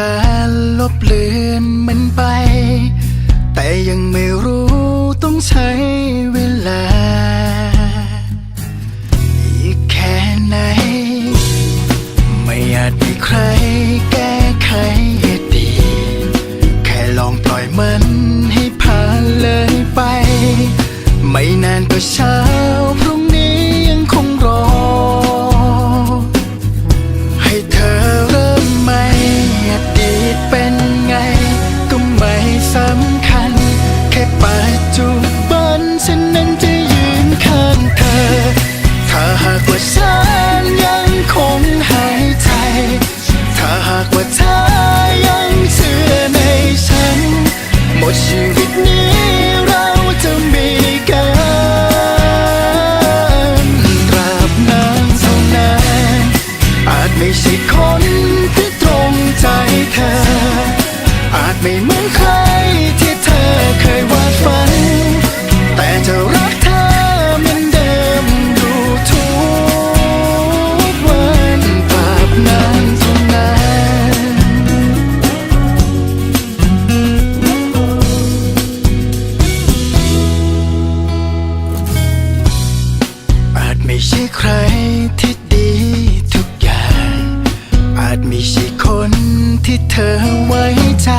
การลบเลือนมันไป แต่ยังไม่รู้ต้องใช้เวลา อีกแค่ไหน ไม่อาจมีใครแก้ไขอดี แค่ลองปล่อยมันให้ผ่านเลยไป ไม่นานก็ช้า หมด ช่ใครที่ดีทุกอย่าง อาจไม่ใช่คนที่เธอไว้ใจ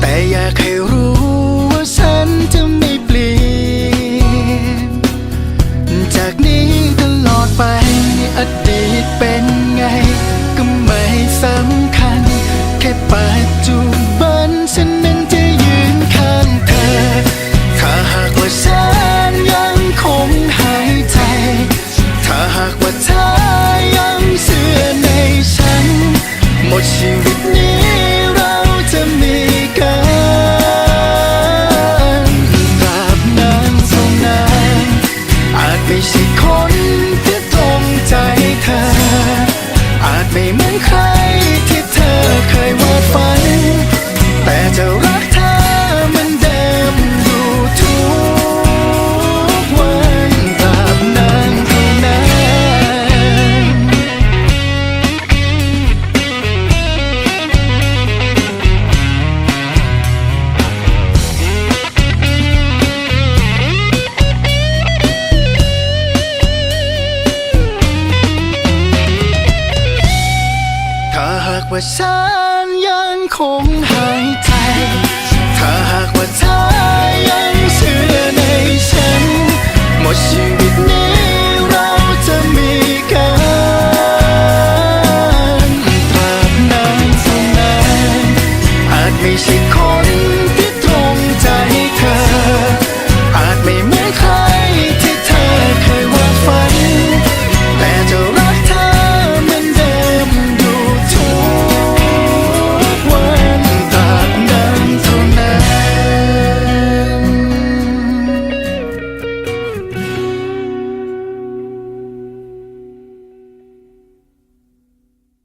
แต่อยากให้รู้ว่าฉันจะไม่เปลี่ยน จากนี้ตลอดไปอดีตเป็นไง ก็ไม่สำคัญ แค่ปัจจุบันฉันนั้นจะยืนข้างเธอ ถ้าหากว่าฉัน ว่าฉันยังคงหายใจ ถ้าหากว่าเธอยังเชื่อในฉัน หมดชีวิตนี้เราจะมีกันตราบนานเท่านานอาจไม่ใช่คน